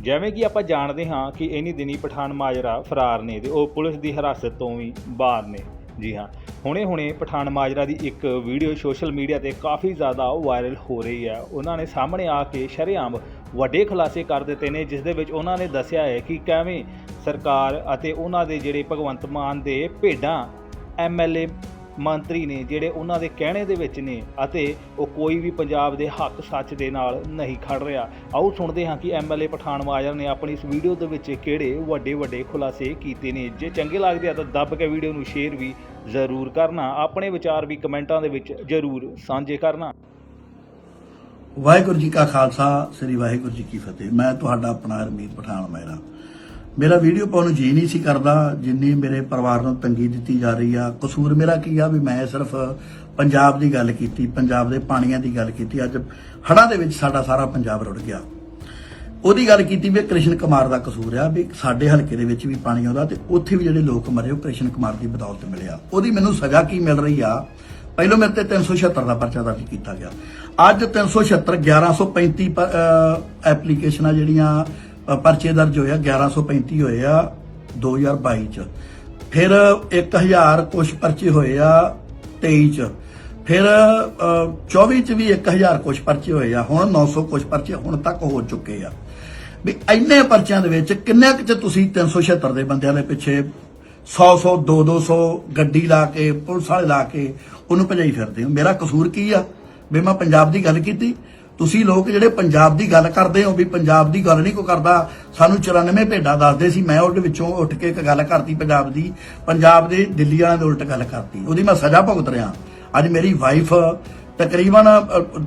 ਜਿਵੇਂ ਕਿ ਆਪਾਂ ਜਾਣਦੇ ਹਾਂ ਕਿ ਇਨੀ ਦਿਨੀ ਪਠਾਨ ਮਾਜਰਾ ਫਰਾਰ ਨੇ ਤੇ ਉਹ ਪੁਲਿਸ ਦੀ ਹਿਰਾਸਤ ਤੋਂ ਵੀ ਬਾਹਰ ਨੇ। ਜੀ ਹਾਂ, ਹੁਣੇ-ਹੁਣੇ ਪਠਾਨ ਮਾਜਰਾ ਦੀ ਇੱਕ ਵੀਡੀਓ ਸੋਸ਼ਲ ਮੀਡੀਆ ਤੇ ਕਾਫੀ ਜ਼ਿਆਦਾ ਵਾਇਰਲ ਹੋ ਰਹੀ ਹੈ। ਉਹਨਾਂ ਨੇ ਸਾਹਮਣੇ ਆ ਕੇ ਸ਼ਰੇਆਮ ਵੱਡੇ ਖੁਲਾਸੇ ਕਰ ਦਿੱਤੇ ਨੇ, ਜਿਸ ਦੇ ਵਿੱਚ ਉਹਨਾਂ ਨੇ ਦੱਸਿਆ ਹੈ ਕਿ ਕਿਵੇਂ ਸਰਕਾਰ ਅਤੇ ਉਹਨਾਂ ਦੇ ਜਿਹੜੇ ਭਗਵੰਤ ਮਾਨ ਦੇ ਭੇਡਾਂ ਐਮਐਲਏ ਮੰਤਰੀ ਨੇ, ਜਿਹੜੇ ਉਹਨਾਂ ਦੇ ਕਹਿਣੇ ਦੇ ਵਿੱਚ ਨੇ ਅਤੇ ਉਹ ਕੋਈ ਵੀ ਪੰਜਾਬ ਦੇ ਹੱਕ ਸੱਚ ਦੇ ਨਾਲ ਨਹੀਂ ਖੜ ਰਿਹਾ। ਆਓ ਸੁਣਦੇ ਹਾਂ ਕਿ ਐਮਐਲਏ ਪਠਾਨ ਮਾਜਰ ਨੇ ਆਪਣੀ ਇਸ ਵੀਡੀਓ ਦੇ ਵਿੱਚ ਕਿਹੜੇ ਵੱਡੇ ਵੱਡੇ ਖੁਲਾਸੇ ਕੀਤੇ ਨੇ। ਜੇ ਚੰਗੇ ਲੱਗਦੇ ਆ ਤਾਂ ਦੱਬ ਕੇ ਵੀਡੀਓ ਨੂੰ ਸ਼ੇਅਰ ਵੀ ਜ਼ਰੂਰ ਕਰਨਾ। ਆਪਣੇ ਵਿਚਾਰ ਵੀ ਕਮੈਂਟਾਂ ਦੇ ਵਿੱਚ ਜ਼ਰੂਰ ਸਾਂਝੇ ਕਰਨਾ। ਵਾਹਿਗੁਰੂ ਜੀ ਕਾ ਖਾਲਸਾ, ਸ੍ਰੀ ਵਾਹਿਗੁਰੂ ਜੀ ਕੀ ਫਤਿਹ। ਮੈਂ ਤੁਹਾਡਾ ਆਪਣਾ ਹਰਮੀਤ ਪਠਾਨ ਮਹਿਰਾ ਮੇਰਾ ਵੀਡੀਓ ਪਾਉਣ ਨੂੰ ਜੀ ਨਹੀਂ ਸੀ ਕਰਦਾ, ਜਿੰਨੀ ਮੇਰੇ ਪਰਿਵਾਰ ਨੂੰ ਤੰਗੀ ਦਿੱਤੀ ਜਾ ਰਹੀ ਆ। ਕਸੂਰ ਮੇਰਾ ਕੀ ਆ ਵੀ ਮੈਂ ਸਿਰਫ ਪੰਜਾਬ ਦੀ ਗੱਲ ਕੀਤੀ, ਪੰਜਾਬ ਦੇ ਪਾਣੀਆਂ ਦੀ ਗੱਲ ਕੀਤੀ। ਅੱਜ ਹੜ੍ਹਾਂ ਦੇ ਵਿੱਚ ਸਾਡਾ ਸਾਰਾ ਪੰਜਾਬ ਰੁੜ ਗਿਆ। ਉਹਦੀ ਗੱਲ ਕੀਤੀ ਵੀ ਕ੍ਰਿਸ਼ਨ ਕੁਮਾਰ ਦਾ ਕਸੂਰ ਆ ਵੀ ਸਾਡੇ ਹਲਕੇ ਦੇ ਵਿੱਚ ਵੀ ਪਾਣੀ ਆਉਂਦਾ ਤੇ ਉੱਥੇ ਵੀ ਜਿਹੜੇ ਲੋਕ ਮਰੇ, ਉਹ ਕ੍ਰਿਸ਼ਨ ਕੁਮਾਰ ਦੀ ਬਦੌਲਤ ਮਿਲਿਆ। ਉਹਦੀ ਮੈਨੂੰ ਸਜ਼ਾ ਕੀ ਮਿਲ ਰਹੀ ਆ? ਪਹਿਲੋਂ ਮੇਰੇ ਤੇ 376 ਦਾ ਪਰਚਾ ਦਰਜ ਕੀਤਾ ਗਿਆ। ਅੱਜ 376 1135 ਪ- ਅਹ ਐਪਲੀਕੇਸ਼ਨਾਂ ਜਿਹੜੀਆਂ ਪਰਚੇ ਦਰਜ ਹੋਏ ਆ 1135 ਹੋਏ ਆ 2022 ਚ। ਫਿਰ 1000 ਕੁਛ ਪਰਚੇ ਹੋਏ ਆ 23 ਚ। ਫਿਰ ਅਹ, 24 ਚ ਵੀ 1000 ਕੁਛ ਪਰਚੇ ਹੋਏ ਆ ਹੁਣ 900 ਕੁਛ ਪਰਚੇ ਹੁਣ ਤੱਕ ਹੋ ਚੁੱਕੇ ਆ। ਵੀ ਇੰਨੇ ਪਰਚਿਆਂ ਦੇ ਵਿੱਚ ਕਿੰਨੇ ਕੁ ਚ ਤੁਸੀਂ 376 ਦੇ ਬੰਦਿਆਂ ਦੇ ਪਿੱਛੇ 100 100 2 200 ਗੱਡੀ ਲਾ ਕੇ ਪੁਲਿਸ ਵਾਲੇ ਲਾ ਕੇ ਉਹਨੂੰ ਭਜਾਈ ਫਿਰਦੇ ਹੋ? ਮੇਰਾ ਕਸੂਰ ਕੀ ਆ? ਵੀ ਮੈਂ ਪੰਜਾਬ ਦੀ ਗੱਲ ਕੀਤੀ ਤੁਸੀਂ ਲੋਕ ਜਿਹੜੇ ਪੰਜਾਬ ਦੀ ਗੱਲ ਕਰਦੇ ਹੋ ਵੀ ਪੰਜਾਬ ਦੀ ਗੱਲ ਨਹੀਂ ਕੋ ਕਰਦਾ, ਸਾਨੂੰ 94 ਭੇਡਾਂ ਦੱਸਦੇ ਸੀ, ਮੈਂ ਉਹਦੇ ਵਿੱਚੋਂ ਉੱਠ ਕੇ ਇੱਕ ਗੱਲ ਕਰਤੀ ਪੰਜਾਬ ਦੀ, ਪੰਜਾਬ ਦੇ ਦਿੱਲੀ ਵਾਲਿਆਂ ਦੇ ਉਲਟ ਗੱਲ ਕਰਤੀ। ਉਹਦੀ ਮੈਂ ਸਜ਼ਾ ਭੁਗਤ ਰਿਹਾ। ਅੱਜ ਮੇਰੀ ਵਾਈਫ ਤਕਰੀਬਨ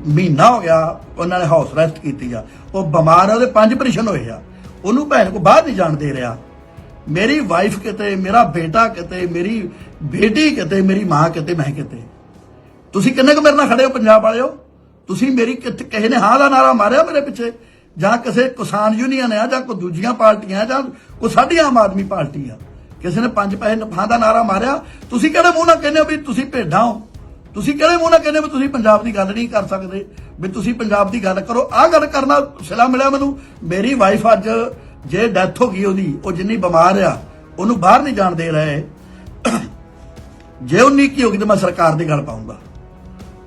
ਮਹੀਨਾ ਹੋ ਗਿਆ, ਉਹਨਾਂ ਨੇ ਹਾਊਸ ਰੈਸਟ ਕੀਤੀ ਆ। ਉਹ ਬਿਮਾਰ ਆ, ਉਹਦੇ ਪੰਜ ਆਪਰੇਸ਼ਨ ਹੋਏ ਆ। ਉਹਨੂੰ ਭੈਣ ਕੋ ਬਾਹਰ ਨਹੀਂ ਜਾਣ ਦੇ ਰਿਹਾ। ਮੇਰੀ ਵਾਈਫ ਕਿਤੇ, ਮੇਰਾ ਬੇਟਾ ਕਿਤੇ, ਮੇਰੀ ਬੇਟੀ ਕਿਤੇ, ਮੇਰੀ ਮਾਂ ਕਿਤੇ, ਮੈਂ ਕਿਤੇ। ਤੁਸੀਂ ਕਿੰਨੇ ਕੁ ਮੇਰੇ ਨਾਲ ਖੜੇ ਹੋ, ਪੰਜਾਬ ਵਾਲਿਓ? ਤੁਸੀਂ ਮੇਰੀ ਕਿੱਥੇ ਕਿਸੇ ਨੇ ਹਾਂ ਦਾ ਨਾਰਾ ਮਾਰਿਆ ਮੇਰੇ ਪਿੱਛੇ? ਜਾਂ ਕਿਸੇ ਕਿਸਾਨ ਯੂਨੀਅਨ ਆ, ਜਾਂ ਕੋਈ ਦੂਜੀਆਂ ਪਾਰਟੀਆਂ ਜਾਂ ਕੋਈ ਸਾਡੀ ਆਮ ਆਦਮੀ ਪਾਰਟੀ ਆ? ਕਿਸੇ ਨੇ ਪੰਜ ਪੈਸੇ ਨਫਾ ਦਾ ਨਾਰਾ ਮਾਰਿਆ? ਤੁਸੀਂ ਕਿਹੜੇ ਮੂੰਹ ਨਾਲ ਕਹਿੰਦੇ ਹੋ ਵੀ ਤੁਸੀਂ ਭੇਡਾਂ ਹੋ? ਤੁਸੀਂ ਕਿਹੜੇ ਮੂੰਹ ਨਾਲ ਕਹਿੰਦੇ ਹੋ ਵੀ ਤੁਸੀਂ ਪੰਜਾਬ ਦੀ ਗੱਲ ਨਹੀਂ ਕਰ ਸਕਦੇ? ਵੀ ਤੁਸੀਂ ਪੰਜਾਬ ਦੀ ਗੱਲ ਕਰੋ। ਆਹ ਗੱਲ ਕਰਨਾ ਸਿਲਾ ਮਿਲਿਆ ਮੈਨੂੰ। ਮੇਰੀ ਵਾਈਫ ਅੱਜ ਜੇ ਡੈਥ ਹੋ ਗਈ ਉਹਦੀ, ਉਹ ਜਿੰਨੀ ਬਿਮਾਰ ਆ, ਉਹਨੂੰ ਬਾਹਰ ਨਹੀਂ ਜਾਣ ਦੇ ਰਹੇ। ਜੇ ਉਹ ਨੀਕੀ ਹੋ ਗਈ ਤਾਂ ਮੈਂ ਸਰਕਾਰ ਦੀ ਗੱਲ ਪਾਉਂਗਾ।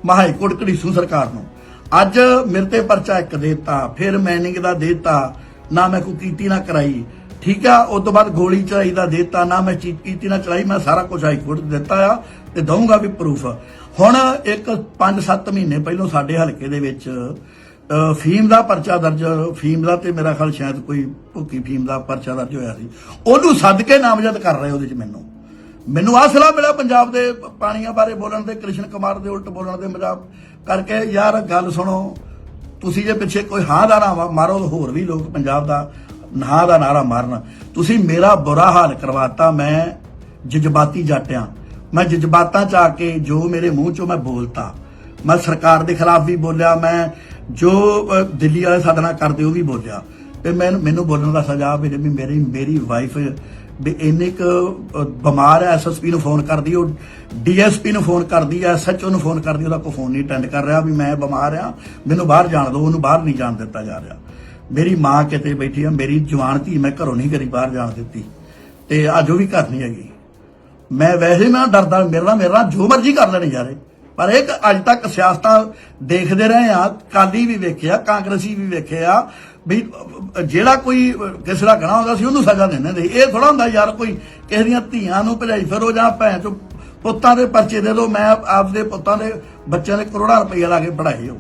ਮੈਂ ਹਾਈ ਕੋਰਟ ਘੜੀਸੂ ਸਰਕਾਰ ਨੂੰ। ਅੱਜ ਮੇਰੇ ਤੇ ਪਰਚਾ ਇੱਕ ਦੇਤਾ, ਫਿਰ ਮੈਨਿੰਗ ਦਾ ਦੇਤਾ, ਨਾ ਮੈਂ ਕੋਈ ਕੀਤੀ, ਨਾ ਕਰਾਈ। ਠੀਕ ਆ, ਉਸ ਤੋਂ ਬਾਅਦ ਗੋਲੀ ਚਲਾਈ ਦਾ ਦੇਤਾ, ਨਾ ਮੈਂ ਚੀਜ਼ ਕੀਤੀ, ਨਾ ਚਲਾਈ, ਮੈਂ ਸਾਰਾ ਕੁਝ ਹਾਈ ਕੋਰਟ ਦਿੱਤਾ ਆ ਤੇ ਦਊਂਗਾ ਵੀ ਪ੍ਰੂਫ ਹੁਣ ਇੱਕ 5-7 ਮਹੀਨੇ ਪਹਿਲਾਂ ਸਾਡੇ ਹਲਕੇ ਦੇ ਵਿੱਚ ਫੀਮ ਦਾ ਪਰਚਾ ਦਰਜ, ਫੀਮ ਦਾ ਤੇ ਮੇਰਾ ਖਿਆਲ ਸ਼ਾਇਦ ਕੋਈ ਭੁੱਕੀ ਫੀਮ ਦਾ ਪਰਚਾ ਦਰਜ ਹੋਇਆ ਸੀ। ਉਹਨੂੰ ਸੱਦ ਕੇ ਨਾਮਜ਼ਦ ਕਰ ਰਹੇ ਉਹਦੇ ਚ ਮੈਨੂੰ। ਮੈਨੂੰ ਆਹ ਸਲਾਹ ਮਿਲਿਆ ਪੰਜਾਬ ਦੇ ਪਾਣੀਆਂ ਬਾਰੇ ਬੋਲਣ ਦੇ, ਕ੍ਰਿਸ਼ਨ ਕੁਮਾਰ ਦੇ ਉਲਟ ਬੋਲਣ ਦੇ ਮਜ਼ਾਕ ਕਰਕੇ, ਯਾਰ ਗੱਲ ਸੁਣੋ, ਤੁਸੀਂ ਜੇ ਪਿੱਛੇ ਕੋਈ ਹਾਂ ਦਾ ਨਾਰਾ ਮਾਰੋ ਹੋਰ ਵੀ ਲੋਕ ਪੰਜਾਬ ਦਾ ਹਾਂ ਦਾ ਨਾਰਾ ਮਾਰਨ। ਤੁਸੀਂ ਮੇਰਾ ਬੁਰਾ ਹਾਲ ਕਰਵਾਤਾ, ਮੈਂ ਜਜ਼ਬਾਤੀ ਜਾਟਿਆਂ ਮੈਂ ਜਜ਼ਬਾਤਾਂ ਚ ਆ ਕੇ ਜੋ ਮੇਰੇ ਮੂੰਹ ਚੋਂ ਮੈਂ ਬੋਲਤਾ। ਮੈਂ ਸਰਕਾਰ ਦੇ ਖਿਲਾਫ ਵੀ ਬੋਲਿਆ, ਮੈਂ ਜੋ ਦਿੱਲੀ ਵਾਲੇ ਸਾਡੇ ਨਾਲ ਕਰਦੇ ਉਹ ਵੀ ਬੋਲਿਆ। ਤੇ ਮੈਨੂੰ ਮੈਨੂੰ ਬੋਲਣ ਦਾ ਸਜ਼ਾ ਵੀ ਵੀ ਮੇਰੀ ਮੇਰੀ ਵਾਈਫ ਵੀ ਇੰਨੇ ਕ ਬਿਮਾਰ ਹੈ ਐਸਐਸਪੀ ਨੂੰ ਫੋਨ ਕਰਦੀ, ਉਹ ਡੀਐਸਪੀ ਨੂੰ ਫੋਨ ਕਰਦੀ ਹੈ ਐਸਐਚਓ ਨੂੰ ਫੋਨ ਕਰਦੀ, ਉਹਦਾ ਕੋਈ ਫੋਨ ਨਹੀਂ ਅਟੈਂਡ ਕਰ ਰਿਹਾ ਵੀ ਮੈਂ ਬਿਮਾਰ ਆ ਮੈਨੂੰ ਬਾਹਰ ਜਾਣ ਦਿਓ, ਉਹਨੂੰ ਬਾਹਰ ਨਹੀਂ ਜਾਣ ਦਿੱਤਾ ਜਾ ਰਿਹਾ। ਮੇਰੀ ਮਾਂ ਕਿਤੇ ਬੈਠੀ ਆ, ਮੇਰੀ ਜਵਾਨ ਧੀ, ਮੈਂ ਘਰੋਂ ਨਹੀਂ ਕਰੀ ਬਾਹਰ ਜਾਣ ਦਿੱਤੀ, ਤੇ ਅੱਜ ਉਹ ਵੀ ਘਰ ਨਹੀਂ ਹੈਗੀ। ਮੈਂ ਵੈਸੇ ਮੈਂ ਡਰਦਾ, ਮੇਰੇ ਨਾਲ ਮੇਰੇ ਜੋ ਮਰਜ਼ੀ ਕਰ ਲੈਣੇ ਯਾਰੇ ਪਰ ਇੱਕ ਅੱਜ ਤੱਕ ਸਿਆਸਤਾਂ ਦੇਖਦੇ ਰਹੇ ਆ ਕਾਲੀ ਵੀ ਵੇਖਿਆ, ਕਾਂਗਰਸੀ ਵੀ ਵੇਖਿਆ, ਵੀ ਜਿਹੜਾ ਕੋਈ ਕਿਸੇ ਦਾ ਗਣਾ ਹੁੰਦਾ ਸੀ, ਉਹਨੂੰ ਸਜ਼ਾ ਦਿੰਦੇ ਨੇ। ਇਹ ਥੋੜਾ ਹੁੰਦਾ ਯਾਰ ਕੋਈ ਕਿਸੇ ਦੀਆਂ ਧੀਆਂ ਨੂੰ ਭਜਾਈ ਫਿਰੋ ਜਾਂ ਭੈਣ ਚੋ, ਪੁੱਤਾਂ ਦੇ ਪਰਚੇ ਦੇ ਦੋ ਮੈਂ ਆਪਦੇ ਪੁੱਤਾਂ ਦੇ ਬੱਚਿਆਂ ਦੇ ਕਰੋੜਾਂ ਰੁਪਏ ਲਾ ਕੇ ਪੜਾਏ ਹੋ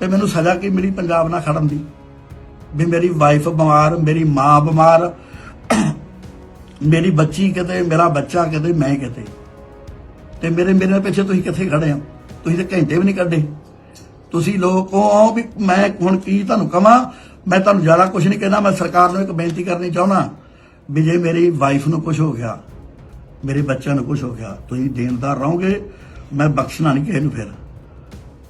ਤੇ ਮੈਨੂੰ ਸਜ਼ਾ ਕੀ ਮਿਲੀ ਪੰਜਾਬ ਨਾਲ ਖੜਨ ਦੀ? ਵੀ ਮੇਰੀ ਵਾਈਫ ਬਿਮਾਰ, ਮੇਰੀ ਮਾਂ ਬਿਮਾਰ, ਮੇਰੀ ਬੱਚੀ ਕਿਤੇ, ਮੇਰਾ ਬੱਚਾ ਕਿਤੇ, ਮੈਂ ਕਿਤੇ। ਤੇ ਮੇਰੇ ਮੇਰੇ ਪਿੱਛੇ ਤੁਸੀਂ ਕਿੱਥੇ ਖੜੇ ਹੋ? ਤੁਸੀਂ ਤਾਂ ਘੰਟੇ ਵੀ ਨਹੀਂ ਕੱਢੇ। ਤੁਸੀਂ ਲੋਕ ਹੋ ਵੀ ਮੈਂ ਹੁਣ ਕੀ ਤੁਹਾਨੂੰ ਕਹਾਂ ਮੈਂ ਤੁਹਾਨੂੰ ਜ਼ਿਆਦਾ ਕੁਝ ਨਹੀਂ ਕਹਿੰਦਾ, ਮੈਂ ਸਰਕਾਰ ਨੂੰ ਇੱਕ ਬੇਨਤੀ ਕਰਨੀ ਚਾਹੁੰਦਾ। ਵੀ ਜੇ ਮੇਰੀ ਵਾਈਫ ਨੂੰ ਕੁਝ ਹੋ ਗਿਆ, ਮੇਰੇ ਬੱਚਿਆਂ ਨੂੰ ਕੁਝ ਹੋ ਗਿਆ, ਤੁਸੀਂ ਦੇਣਦਾਰ ਰਹੋਗੇ, ਮੈਂ ਬਖਸ਼ਣਾ ਨਹੀਂ ਕਿਸੇ ਨੂੰ ਫਿਰ।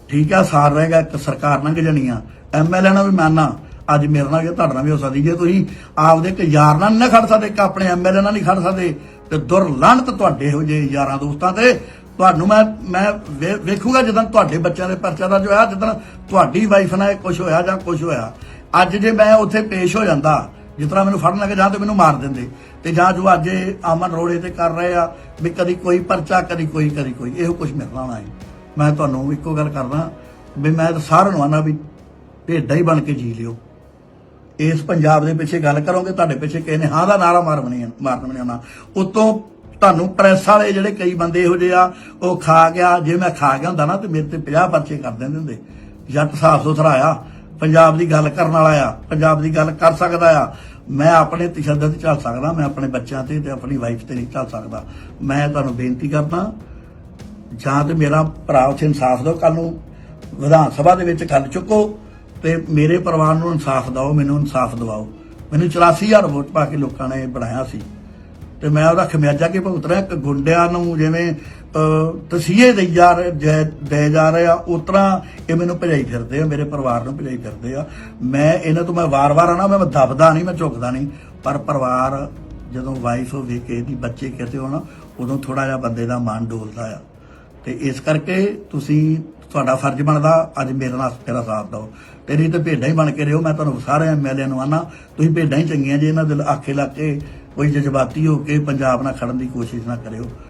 ਠੀਕ ਆ, ਸਾਰ ਰਹੇਗਾ ਇੱਕ ਸਰਕਾਰ ਨਾਲ ਜਾਣੀ ਆ। ਐਮਐਲਏ ਨਾਲ ਵੀ ਮਾਨਣਾ ਅੱਜ ਮੇਰੇ ਨਾਲ ਵੀ ਤੁਹਾਡੇ ਨਾਲ ਵੀ ਹੋ ਸਕਦੀ। ਜੇ ਤੁਸੀਂ ਆਪਦੇ ਇੱਕ ਯਾਰ ਨਾਲ ਨਾ ਖੜ ਸਕਦੇ, ਇੱਕ ਆਪਣੇ ਐਮਐਲਏ ਨਾਲ ਨਹੀਂ ਖੜ ਸਕਦੇ, ਤੇ ਦੁਰਲੰਤ ਤੁਹਾਡੇ ਹੋ ਜੇ ਯਾਰਾਂ ਦੋਸਤਾਂ ਤੇ ਤੁਹਾਨੂੰ ਮੈਂ ਮੈਂ ਵੇ- ਵੇਖੂਗਾ ਜਦੋਂ ਤੁਹਾਡੇ ਬੱਚਿਆਂ ਦੇ ਪਰਚਾ ਦਾ ਜੋ ਹੋਇਆ, ਜਦੋਂ ਤੁਹਾਡੀ ਵਾਈਫ ਨਾਲ ਕੁਝ ਹੋਇਆ ਜਾਂ ਕੁਝ ਹੋਇਆ। ਅੱਜ ਜੇ ਮੈਂ ਉੱਥੇ ਪੇਸ਼ ਹੋ ਜਾਂਦਾ, ਜਿਸ ਤਰ੍ਹਾਂ ਮੈਨੂੰ ਫੜਨ ਲੱਗੇ, ਜਾਂ ਤੇ ਮੈਨੂੰ ਮਾਰ ਦਿੰਦੇ। ਤੇ ਜਾਂ ਜੋ ਅੱਜ ਇਹ ਅਮਨ ਰੋੜੇ ਤੇ ਕਰ ਰਹੇ ਆ, ਵੀ ਕਦੀ ਕੋਈ ਪਰਚਾ, ਕਦੀ ਕੋਈ ਕਦੀ ਕੋਈ, ਇਹੋ ਕੁਝ ਮਿਲਣਾ ਨਾਲ ਆਏ। ਮੈਂ ਤੁਹਾਨੂੰ ਇੱਕੋ ਗੱਲ ਕਰਦਾ, ਵੀ ਮੈਂ ਤਾਂ ਸਾਰਿਆਂ ਨੂੰ ਆਨਾ ਵੀ ਭੇਡਾਂ ਹੀ ਬਣ ਕੇ ਜੀ ਲਿਓ। ਇਸ ਪੰਜਾਬ ਦੇ ਪਿੱਛੇ ਗੱਲ ਕਰੋਗੇ, ਤੁਹਾਡੇ ਪਿੱਛੇ ਕਿਸੇ ਨੇ ਹਾਂ ਦਾ ਨਾਰਾ ਮਾਰ ਨਹੀਂ ਮਾਰਨ ਨਹੀਂ ਆਉਣਾ। ਉਤੋਂ ਤੁਹਾਨੂੰ ਪ੍ਰੈਸ ਵਾਲੇ ਜਿਹੜੇ ਕਈ ਬੰਦੇ ਇਹੋ ਜਿਹੇ ਆ, ਉਹ ਖਾ ਗਿਆ, ਜੇ ਮੈਂ ਖਾ ਗਿਆ ਹੁੰਦਾ ਨਾ, ਤੇ ਮੇਰੇ ਤੇ 50 ਪਰਚੇ ਕਰ ਦਿੰਦੇ ਹੁੰਦੇ। ਜੱਟ ਸਾਫ਼ ਸੁਥਰਾ ਆ, ਪੰਜਾਬ ਦੀ ਗੱਲ ਕਰਨ ਵਾਲਾ ਆ, ਪੰਜਾਬ ਦੀ ਗੱਲ ਕਰ ਸਕਦਾ ਆ। ਮੈਂ ਆਪਣੇ ਤਸ਼ੱਦਦ ਚੱਲ ਸਕਦਾ, ਮੈਂ ਆਪਣੇ ਬੱਚਿਆਂ ਤੇ ਤੇ ਆਪਣੀ ਵਾਈਫ ਤੇ ਨਹੀਂ ਚੱਲ ਸਕਦਾ। ਮੈਂ ਤੁਹਾਨੂੰ ਬੇਨਤੀ ਕਰਦਾ, ਜਾਂ ਤੇ ਮੇਰਾ ਭਰਾ ਉੱਥੇ ਇਨਸਾਫ ਦਿਓ ਕੱਲ ਨੂੰ ਵਿਧਾਨ ਸਭਾ ਦੇ ਵਿੱਚ ਗੱਲ ਚੁੱਕੋ। ਤੇ ਮੇਰੇ ਪਰਿਵਾਰ ਨੂੰ ਇਨਸਾਫ ਦਿਓ, ਮੈਨੂੰ ਇਨਸਾਫ ਦਿਵਾਓ। ਮੈਨੂੰ 84000 ਵੋਟ ਪਾ ਕੇ ਲੋਕਾਂ ਨੇ ਬਣਾਇਆ ਸੀ। ਤੇ ਮੈਂ ਉਹਦਾ ਖਮਿਆਜਾ ਕਿ ਭੁਗਤ ਰਿਹਾ। ਇੱਕ ਗੁੰਡਿਆਂ ਨੂੰ ਜਿਵੇਂ ਤਸੀਹੇ ਦੇਈ ਜਾ ਰਹੇ, ਜੈ- ਦੇ ਜਾ ਰਹੇ ਆ ਉਤਰਾ ਇਹ ਮੈਨੂੰ ਭਜਾਈ ਫਿਰਦੇ ਆ, ਮੇਰੇ ਪਰਿਵਾਰ ਨੂੰ ਭਜਾਈ ਫਿਰਦੇ ਆ। ਮੈਂ, ਇਹਨਾਂ ਤੋਂ ਮੈਂ ਵਾਰ-ਵਾਰ ਆਣਾ ਮੈਂ ਦਬਦਾ ਨਹੀਂ, ਮੈਂ ਝੁਕਦਾ ਨਹੀਂ। ਪਰ ਪਰਿਵਾਰ ਜਦੋਂ ਵਾਈਫ ਹੋਵੇ ਕਿ ਦੀ ਬੱਚੇ ਕਿਤੇ ਹੋਣਾ, ਉਦੋਂ ਥੋੜਾ ਜਿਹਾ ਬੰਦੇ ਦਾ ਮਨ ਡੋਲਦਾ ਆ। ਤੇ ਇਸ ਕਰਕੇ ਤੁਸੀਂ ਤੁਹਾਡਾ ਫਰਜ਼ ਬਣਦਾ, ਅੱਜ ਮੇਰੇ ਨਾਲ ਮੇਰਾ ਸਾਥ ਦਿਓ। ਤੇਰੀ ਨਹੀਂ ਤੇ ਭੇਡਾਂ ਹੀ ਬਣ ਕੇ ਰਹੋ, ਮੈਂ ਤੁਹਾਨੂੰ ਸਾਰੇ ਐਮਐਲਏ ਨੂੰ ਆਨਾ। ਤੁਸੀਂ ਭੇਡਾਂ ਹੀ ਚੰਗੀਆਂ ਜੇ, ਇਹਨਾਂ ਦੇ ਆਖੇ ਲੱਗ ਕੇ ਕੋਈ ਜਜ਼ਬਾਤੀ ਹੋ ਕੇ ਪੰਜਾਬ ਨਾਲ ਖੜਨ ਦੀ ਕੋਸ਼ਿਸ਼ ਨਾ ਕਰਿਓ।